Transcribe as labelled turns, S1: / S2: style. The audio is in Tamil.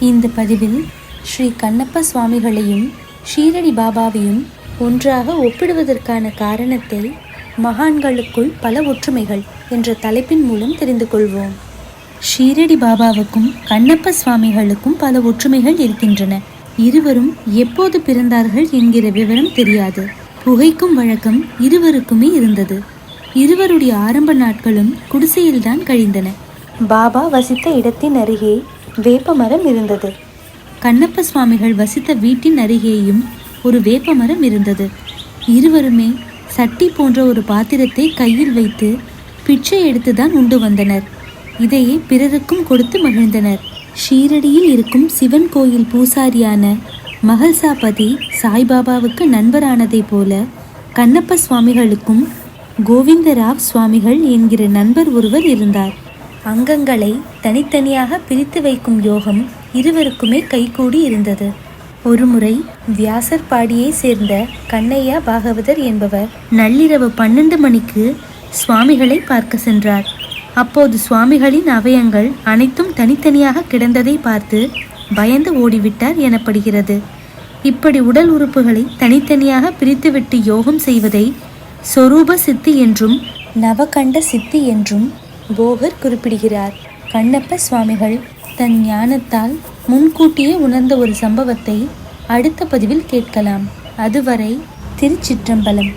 S1: இந்த பதிவில் ஸ்ரீ கண்ணப்ப சுவாமிகளையும் ஷீரடி பாபாவையும் ஒன்றாக ஒப்பிடுவதற்கான காரணத்தை மகான்களுக்குள் பல ஒற்றுமைகள் என்ற தலைப்பின் மூலம் தெரிந்து கொள்வோம். ஷீரடி பாபாவுக்கும் கண்ணப்ப சுவாமிகளுக்கும் பல ஒற்றுமைகள் இருக்கின்றன. இருவரும் எப்போது பிறந்தார்கள் என்கிற விவரம் தெரியாது. புகைக்கும் வழக்கம் இருவருக்குமே இருந்தது. இருவருடைய ஆரம்ப நாட்களும் குடிசையில்தான் கழிந்தன. பாபா வசித்த இடத்தின் அருகே வேப்பமரம் இருந்தது. கண்ணப்ப சுவாமிகள் வசித்த வீட்டின் அருகேயும் ஒரு வேப்பமரம் இருந்தது. இருவருமே சட்டி போன்ற ஒரு பாத்திரத்தை கையில் வைத்து பிச்சை எடுத்துதான் உண்டு வந்தனர். இதையே பிறருக்கும் கொடுத்து மகிழ்ந்தனர். ஷீரடியில் இருக்கும் சிவன் கோயில் பூசாரியான மகள்சாபதி சாய்பாபாவுக்கு நண்பரானதைப் போல கண்ணப்ப சுவாமிகளுக்கும் கோவிந்தராவ் சுவாமிகள் என்கிற நண்பர் ஒருவர் இருந்தார். அங்கங்களை தனித்தனியாக பிரித்து வைக்கும் யோகம் இருவருக்குமே கைகூடி இருந்தது. ஒருமுறை வியாசர் பாடியை சேர்ந்த கண்ணையா பாகவதர் என்பவர் நள்ளிரவு பன்னெண்டு மணிக்கு சுவாமிகளை பார்க்க சென்றார். அப்போது சுவாமிகளின் அவயங்கள் அனைத்தும் தனித்தனியாக கிடந்ததை பார்த்து பயந்து ஓடிவிட்டார் எனப்படுகிறது. இப்படி உடல் உறுப்புகளை தனித்தனியாக பிரித்துவிட்டு யோகம் செய்வதை சொரூப சித்தி என்றும் நவகண்ட சித்தி என்றும் போகர் குறிப்பிடுகிறார். கண்ணப்ப சுவாமிகள் தன் ஞானத்தால் முன்கூட்டியே உணர்ந்த ஒரு சம்பவத்தை அடுத்த பதிவில் கேட்கலாம். அதுவரை திருச்சிற்றம்பலம்.